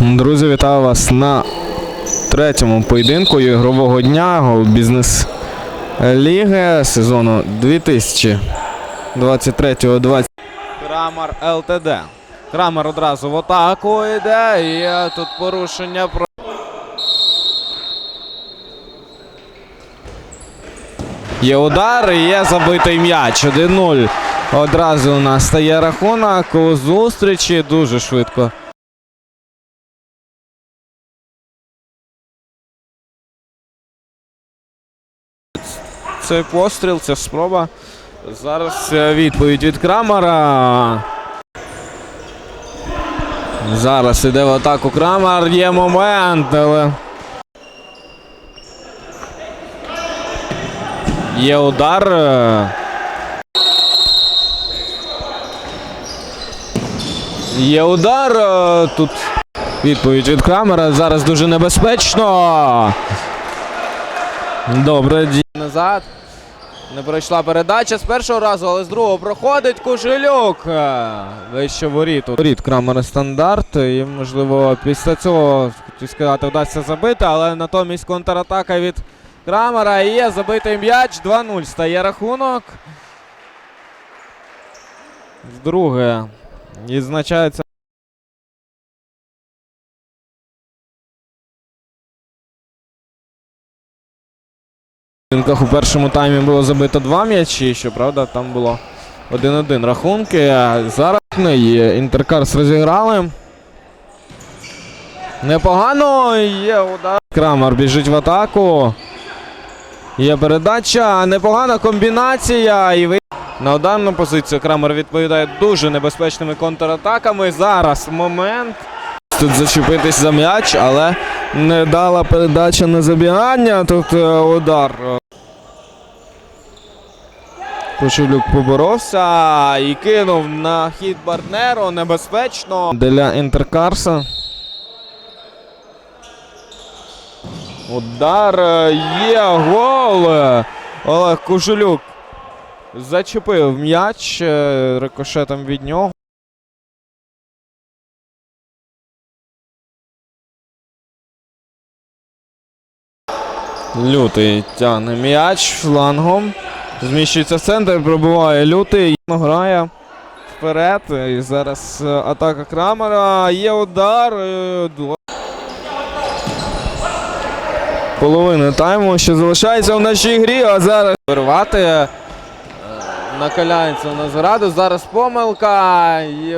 Друзі, вітаю вас на третьому поєдинку ігрового дня бізнес ліги сезону 2023-20. Крамар ЛТД. Крамар одразу в атаку йде. І тут порушення. Є удар, є забитий м'яч. 1-0. Одразу у нас стає рахунок у зустрічі дуже швидко. Цей постріл, це спроба. Зараз е, відповідь від Крамара. Зараз іде в атаку Крамар. Є момент, але. Є удар. Є удар. е, Тут відповідь від Крамера. Зараз дуже небезпечно. Добре, назад. Не пройшла передача з першого разу, але з другого проходить Кужелюк. Е, Вище воріт. Воріт Крамера стандарт. І, можливо, після цього, хотів сказати, вдасться забити, але натомість контратака від Крамера. І є забитий м'яч. 2-0 стає рахунок. Вдруге. Відзначається. У першому таймі було забито два м'ячі, щоправда, там було 1-1 рахунки. Зараз Інтеркарс розіграли. Непогано є удар. Крамар біжить в атаку. Є передача, непогана комбінація. І ви... На ударну позицію Крамер відповідає дуже небезпечними контратаками. Зараз момент. Тут зачепитись за м'яч, але не дала передача на забігання. Тут е, удар. Кошелюк поборовся і кинув на хід партнеру небезпечно для Інтеркарса. Удар е, є гол. Олег Кошелюк зачепив м'яч е, рикошетом від нього. Лютий тягне м'яч флангом. Зміщується в центр, пробиває лютий. Грає вперед. І зараз е, атака Крамера. Є удар. е, Половина тайму ще залишається в нашій грі, а зараз вирвати. е, Накаляється у нас градус. Зараз помилка. І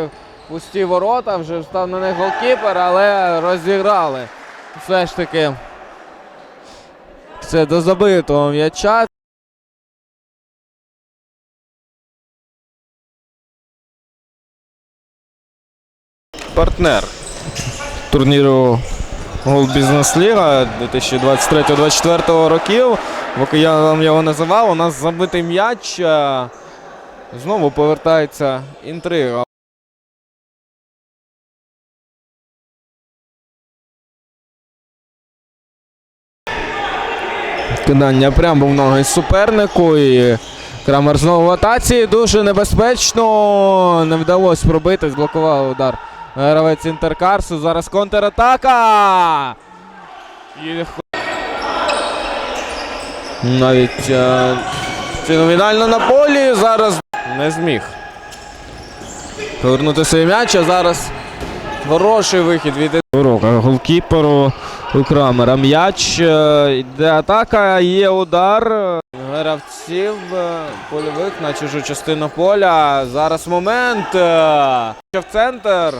пусті ворота. Вже став на них голкіпер, але розіграли. Все ж таки. Це до забитого м'яча. Партнер турніру Гол Бізнес Ліга 2023-2024 років. Поки я вам його називав, у нас забитий м'яч. е, Знову повертається інтрига. Кидання прямо в ноги супернику. І Крамер знову в атаці. Дуже небезпечно. Не вдалося пробити. Зблокував удар. Гравець Інтеркарсу. Зараз контратака. Навіть е, феноменально на полі. Зараз не зміг. Повернути свій м'яч, а зараз хороший вихід від урока. Голкіперу у Крамера. М'яч. е, Йде атака, є удар. Гравців е, польових на чужу частину поля. Зараз момент. е, В центр.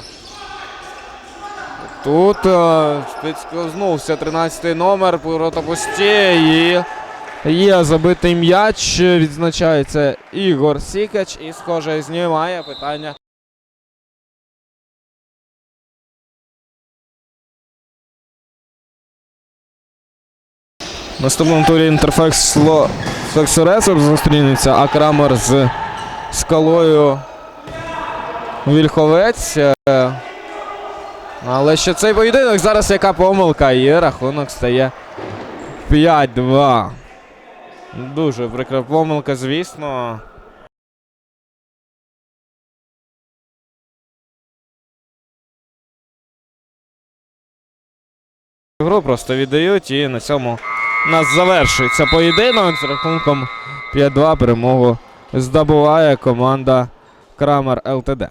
Тут е, підскознувся 13-й номер, ворота пусті і є забитий м'яч. Відзначається Ігор Сікач і, схоже, знімає питання. Наступному турі інтерфекс Фексоресор зустрінеться, а Крамер з скалою Вільховець. Е, Але ще цей поєдинок зараз яка помилка і рахунок стає 5-2. Дуже прикра помилка, звісно. Гру просто віддають і на цьому у нас завершується поєдинок з рахунком 5-2 перемогу здобуває команда Крамер ЛТД.